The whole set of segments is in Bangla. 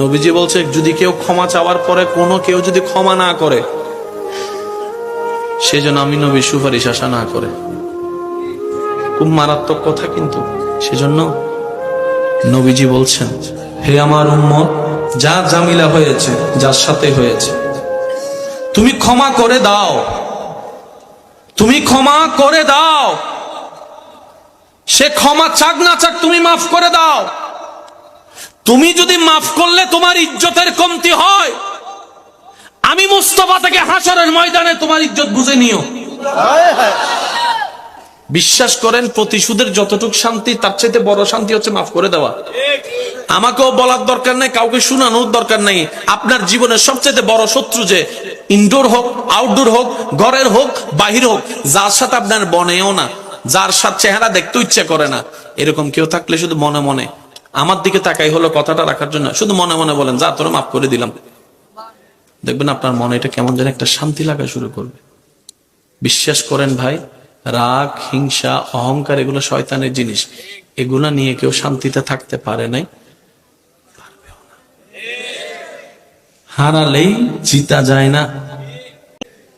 নবীজি বলছে, যদি কেউ ক্ষমা চাওয়ার পরে কোনো কেউ যদি ক্ষমা না করে, সেজন্য আমি নবী সুপারিশ আশা না করে। খুব মারাত্মক কথা কিন্তু, সেজন্য নবীজি বলছেন, হে আমার উম্মত, যা জামিলা হয়েছে, যার সাথে হয়েছে, তুমি ক্ষমা করে দাও। তুমি ক্ষমা করে দাও। সে ক্ষমা চাক না চাক তুমি মাফ করে দাও। তুমি যদি মাফ করলে তোমার ইজ্জতের কমতি হয়। আমি মুস্তফা থেকে হাসরের ময়দানে তোমার ইজ্জত বুঝে নিও। বিশ্বাস করেন, প্রতিশোধের যতটুক শান্তি, তার চাইতে বড় শান্তি হচ্ছে মাফ করে দেওয়া। আমাকেও বলার দরকার নাই, কাউকে শোনানোর দরকার নাই। আপনার জীবনের সবচেয়ে বড় শত্রু যে ইনডোর হোক আউটডোর হোক, ঘরের হোক, বাহির হোক, যার সাথে আপনার বনেও না, যার সাথে চেহারা দেখতে ইচ্ছে করে না। এরকম কেউ থাকলে শুধু মনে মনে। আমার দিকে তাকাই হলো কথাটা রাখার জন্য। শুধু মনে মনে বলেন, যা তোরা মাফ করে দিলাম। দেখবেন আপনার মনে এটা কেমন যেন একটা শান্তি লাগা শুরু করবে। বিশ্বাস করেন ভাই, রাগ, হিংসা, অহংকার এগুলো শয়তানের জিনিস। এগুলা নিয়ে কেউ শান্তিতে থাকতে পারে নাই। হারালেই জিতা যায় না।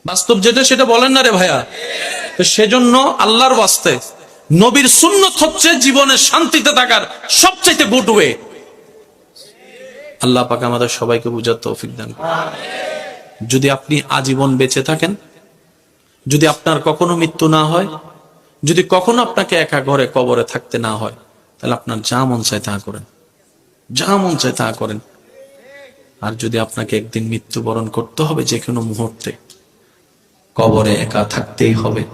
বাস্তব যেটা সেটা বলেন না রে ভাইয়া। তো সেজন্য আল্লাহর বাস্তে নবীর সুন্নত হচ্ছে জীবনে শান্তিতে থাকার সবচাইতে গুড ওয়ে। আল্লাহ পাক আমাদের সবাইকে বুঝার তৌফিক দান। যদি আপনি আজীবন বেঁচে থাকেন, যদি আপনার কখনো মৃত্যু না হয়, যদি কখনো আপনাকে একা ঘরে কবরে থাকতে না হয়, তাহলে আপনার যা মন চায় তা করেন। যা মন চায় তা করেন। আর যদি আপনাকে একদিন মৃত্যুবরণ করতে হবে যে কোনো মুহূর্তে, কবরে একা থাকতেই হবে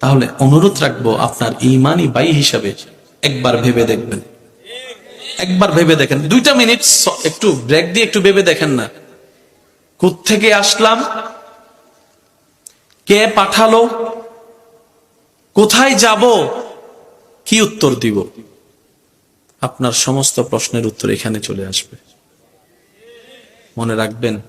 তাহলে অনুরোধ রাখব আপনার ইমানি বাই হিসাবে একবার ভেবে দেখবেন। একবার ভেবে দেখেন। দুইটা মিনিট একটু ব্রেক দিয়ে একটু ভেবে দেখেন না। থেকে আসলাম? কে পাঠালো? কোথায় যাব? কি উত্তর দিব? আপনার সমস্ত প্রশ্নের উত্তর এখানে চলে আসবে। মনে রাখবেন